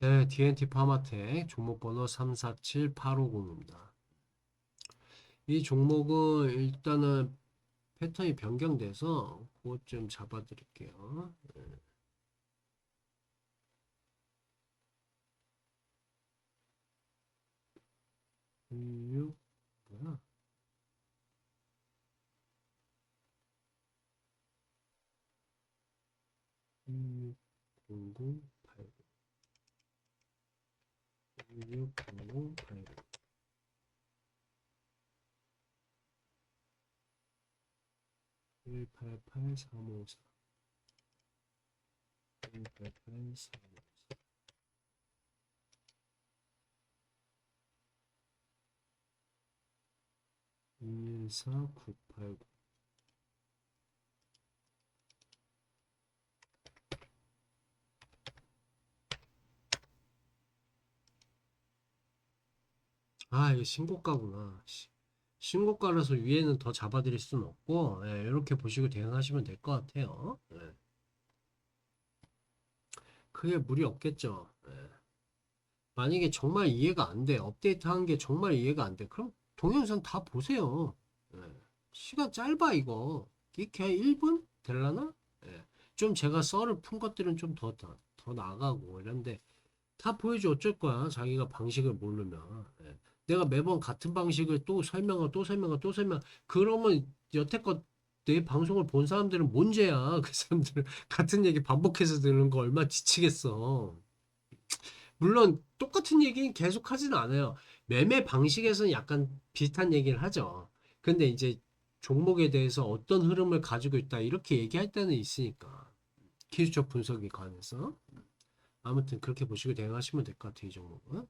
네, DNT 파마텍 종목 번호 347850입니다. 이 종목은 일단은 패턴이 변경돼서 그것 좀 잡아 드릴게요. 네. 육 뭐야? 육공공 팔160080 188354 188354 24989 아, 이게 신고가구나. 시- 신고가라서 위에는 더 잡아드릴 수는 없고, 예, 이렇게 보시고 대응하시면 될 것 같아요. 예. 크게 무리 없겠죠. 예. 만약에 정말 이해가 안 돼, 업데이트 한 게 정말 이해가 안 돼, 그럼 동영상 다 보세요. 예. 시간 짧아, 이거. 이게 1분? 될라나? 예. 좀 제가 썰을 푼 것들은 좀 더, 더, 더 나가고, 이런데, 다 보여줘 어쩔 거야 자기가 방식을 모르면 예. 내가 매번 같은 방식을 또 설명하고 또 설명하고 또 설명. 그러면 여태껏 내 방송을 본 사람들은 뭔 죄야. 그 사람들은 같은 얘기 반복해서 듣는 거 얼마나 지치겠어. 물론 똑같은 얘기는 계속 하진 않아요. 매매 방식에서는 약간 비슷한 얘기를 하죠. 근데 이제 종목에 대해서 어떤 흐름을 가지고 있다 이렇게 얘기할 때는 있으니까. 기술적 분석에 관해서. 아무튼 그렇게 보시고 대응하시면 될 것 같아요, 이 종목은.